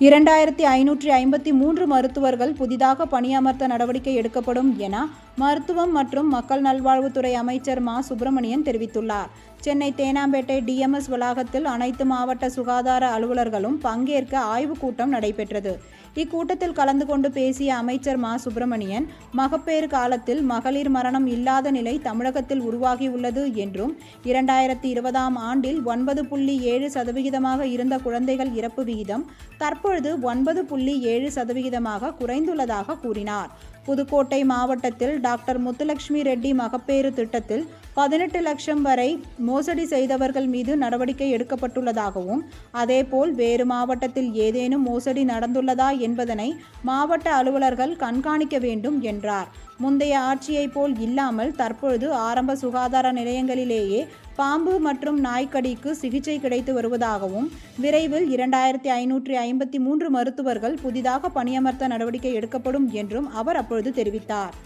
இரண்டாயிரத்தி ஐநூற்றி ஐம்பத்தி மூன்று மருத்துவர்கள் புதிதாக பணியமர்த்த நடவடிக்கை எடுக்கப்படும் என மருத்துவம் மற்றும் மக்கள் நல்வாழ்வுத்துறை அமைச்சர் மா. சுப்பிரமணியன் தெரிவித்துள்ளார். சென்னை தேனாம்பேட்டை டிஎம்எஸ் வளாகத்தில் அனைத்து மாவட்ட சுகாதார அலுவலர்களும் பங்கேற்க ஆய்வுக் கூட்டம் நடைபெற்றது. இக்கூட்டத்தில் கலந்து கொண்டு பேசிய அமைச்சர் மா. சுப்பிரமணியன் மகப்பேறு காலத்தில் மகளிர் மரணம் இல்லாத நிலை தமிழகத்தில் உருவாகியுள்ளது என்றும் இரண்டாயிரத்தி இருபதாம் ஆண்டில் ஒன்பது புள்ளி ஏழு சதவிகிதமாக இருந்த குழந்தைகள் இறப்பு விகிதம் அப்பொழுது ஒன்பது புள்ளி ஏழு சதவிகிதமாக குறைந்துள்ளதாக கூறினார். புதுக்கோட்டை மாவட்டத்தில் டாக்டர் முத்துலட்சுமி ரெட்டி மகப்பேறு திட்டத்தில் பதினெட்டு லட்சம் வரை மோசடி செய்தவர்கள் மீது நடவடிக்கை எடுக்கப்பட்டுள்ளதாகவும் அதேபோல் வேறு மாவட்டத்தில் ஏதேனும் மோசடி நடந்துள்ளதா என்பதனை மாவட்ட அலுவலர்கள் கண்காணிக்க வேண்டும் என்றார். முந்தைய ஆட்சியைப் போல் இல்லாமல் தற்பொழுது ஆரம்ப சுகாதார நிலையங்களிலேயே பாம்பு மற்றும் நாய்க்கடிக்கு சிகிச்சை கிடைத்து வருவதாகவும் விரைவில் இரண்டாயிரத்தி ஐநூற்றி ஐம்பத்தி மூன்று மருத்துவர்கள் புதிதாக பணியமர்த்த நடவடிக்கை எடுக்கப்படும் என்றும் அவர் அப்பொழுது தெரிவித்தார்.